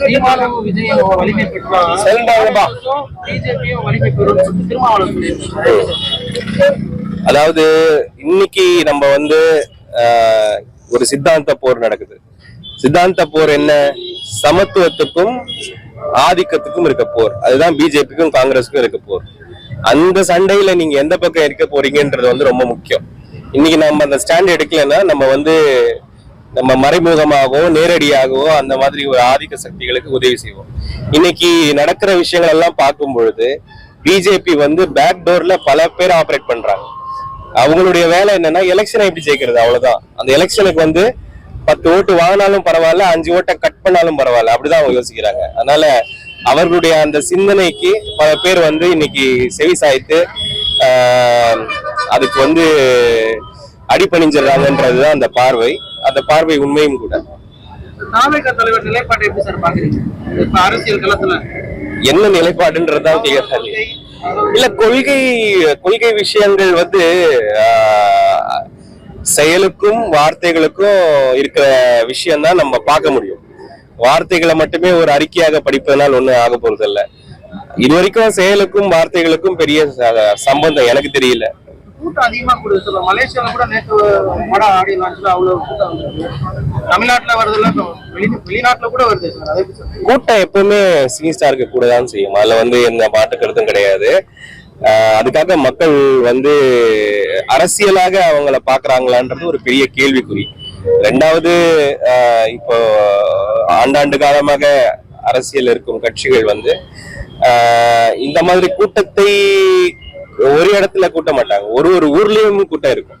சீமானும் விஜயும் வலிமை பெற்றோம் செல்றாங்கப்பா. பிஜேபியும் வலிமை பெறும் திருமாவளவன். சொல்லியிருக்காரு. அதாவது இன்னைக்கு நம்ம வந்து ஒரு சித்தாந்த போர் நடக்குது. சித்தாந்த போர் என்ன? சமத்துவத்துக்கும் ஆதிக்கத்துக்கும் இருக்க போர். அதுதான் பிஜேபிக்கும் காங்கிரஸுக்கும் இருக்க போர். அந்த சண்டையில நீங்க எந்த பக்கம் இருக்க போறீங்கன்றது வந்து ரொம்ப முக்கியம். இன்னைக்கு நம்ம அந்த ஸ்டாண்ட் எடுக்கலைன்னா நம்ம வந்து நம்ம மறைமுகமாகவோ நேரடியாகவோ அந்த மாதிரி ஒரு ஆதிக்க சக்திகளுக்கு உதவி செய்வோம். இன்னைக்கு நடக்கிற விஷயங்கள் எல்லாம் பார்க்கும் பொழுது பிஜேபி வந்து பேக் டோர்ல பல பேர் ஆப்ரேட் பண்றாங்க. அவங்களுடைய வேலை என்னன்னா எலெக்ஷனை எப்படி ஜெயிக்கிறது? அவ்வளவுதான். அந்த எலெக்ஷனுக்கு வந்து பத்து ஓட்டு வாங்கினாலும் பரவாயில்ல அஞ்சு ஓட்டை கட் பண்ணாலும் பரவாயில்ல. அப்படிதான் அவங்க யோசிக்கிறாங்க. அதனால அவர்களுடைய அந்த சிந்தனைக்கு பல பேர் வந்து இன்னைக்கு செவி சாய்த்து அதுக்கு வந்து அடிபணிஞ்சிடறாங்கன்றதுதான் அந்த பார்வை. அந்த பார்வை உண்மையும் கூட. என்ன நிலைப்பாடுன்றதுதான் கேட்கறாங்க இல்ல கொள்கை கொள்கை விஷயங்கள் வந்து செயலுக்கும் வார்த்தைகளுக்கும் இருக்கிற விஷயம் தான் நம்ம பார்க்க முடியும். வார்த்தைகளை மட்டுமே ஒரு அறிக்கையாக படிப்பதனால் ஒண்ணும் ஆக போறது இல்ல இது வரைக்கும் செயலுக்கும் வார்த்தைகளுக்கும் பெரிய சம்பந்தம் எனக்கு தெரியல. கூட்டம் அதிகமா கூடுது சார் மலேசியால கூட நேற்று படம் ஆடி லான்ச்ல அவ்வளவு கூட்டம் வந்திருக்கு தமிழ்நாட்டுல வருதுல்ல இப்ப வெளி வெளிநாட்டுல கூட வருது சார் அதை கூட்டம் எப்பவுமே சினி ஸ்டாருக்கு கூட தான் செய்யும். அதுல வந்து எந்த மாற்று கருத்தும் கிடையாது. அதுக்காக மக்கள் வந்து அரசியலாக அவங்கள பாக்குறாங்களான்றது ஒரு பெரிய கேள்விக்குறி. ரெண்டாவது இப்போ ஆண்டாண்டு காலமாக அரசியல் இருக்கும் கட்சிகள் வந்து இந்த மாதிரி கூட்டத்தை ஒரு இடத்துல கூட்ட மாட்டாங்க ஒரு ஒரு ஊர்லயும் கூட்டம் இருக்கும்.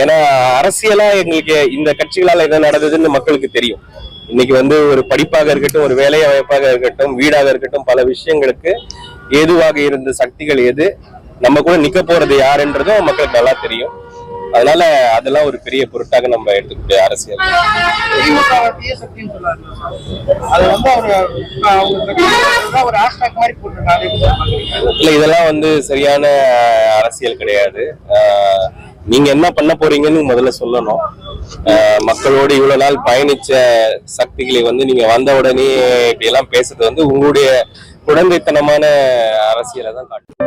ஏன்னா அரசியலா எங்களுக்கு இந்த கட்சிகளால என்ன நடந்ததுன்னு மக்களுக்கு தெரியும். இன்னைக்கு வந்து ஒரு படிப்பாக இருக்கட்டும் ஒரு வேலை வாய்ப்பாக இருக்கட்டும் வீடாக இருக்கட்டும் பல விஷயங்களுக்கு ஏதுவாக இருந்த சக்திகள் எது நம்ம கூட நிக்க போறது யாருன்றதும் மக்களுக்கு நல்லா தெரியும். அதனால அதெல்லாம் ஒரு பெரிய பொருட்டாக நம்ம எடுத்துக்கிட்டு அரசியல். இல்ல இதெல்லாம் வந்து சரியான அரசியல் கிடையாது. நீங்க என்ன பண்ண போறீங்கன்னு முதல்ல சொல்லணும். மக்களோடு இவ்வளவு நாள் பயணிச்ச சக்திகளை வந்து நீங்க வந்த உடனே இப்படி எல்லாம் பேசுறது வந்து உங்களுடைய குழந்தைத்தனமான அரசியலை தான் காட்டும்